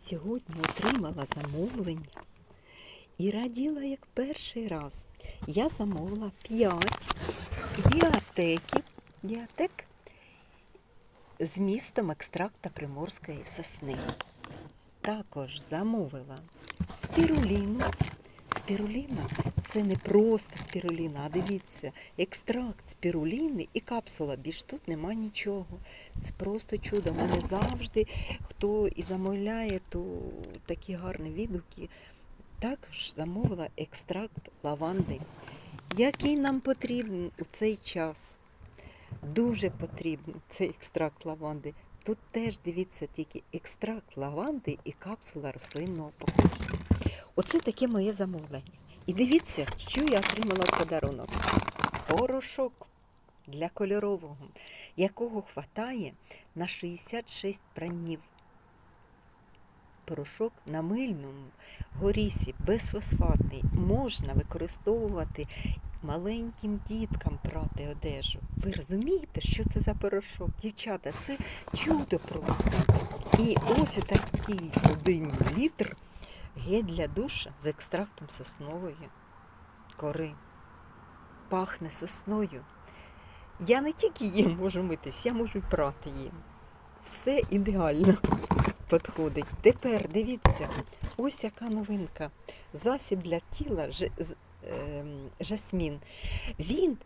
Сьогодні отримала замовлення і раділа як перший раз. Я замовила 5 діатеків, діатек з містом екстракта приморської сосни. Також замовила спіруліну. Спіруліна це не просто спіруліна, а дивіться, екстракт спіруліни і капсула. Більш тут нема нічого. Це просто чудо. У мене завжди хто і замовляє, то такі гарні відгуки. Також замовила екстракт лаванди, який нам потрібен у цей час. Дуже потрібен цей екстракт лаванди. Тут теж дивіться тільки екстракт лаванди і капсула рослинного походження. Оце таке моє замовлення. І дивіться, що я отримала в подарунок. Порошок для кольорового, якого хватає на 66 пранів. Порошок на мильному горісі безфосфатний можна використовувати маленьким діткам прати одежу. Ви розумієте, що це за порошок? Дівчата, це чудо просто. І ось такий один літр гель для душа з екстрактом соснової кори. Пахне сосною. Я не тільки їм можу митись, я можу й прати їм. Все ідеально підходить. Тепер дивіться, ось яка новинка. Засіб для тіла ж, з- ем, жасмін. Він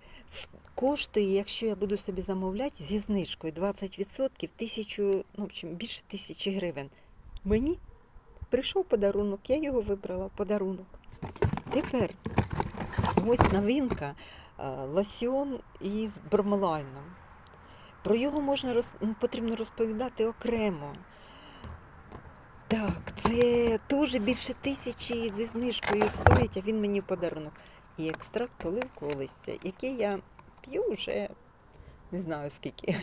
коштує, якщо я буду собі замовляти зі знижкою 20%, тисячу, ну, більше тисячі гривень. Мені прийшов подарунок, я його вибрала подарунок. Тепер ось новинка е, лосьон із бромелайном. Про його можна роз... ну, потрібно розповідати окремо. Так, це теж більше тисячі зі знижкою стоїть, а він мені в подарунок. І екстракт оливкового листя, який я п'ю вже не знаю скільки,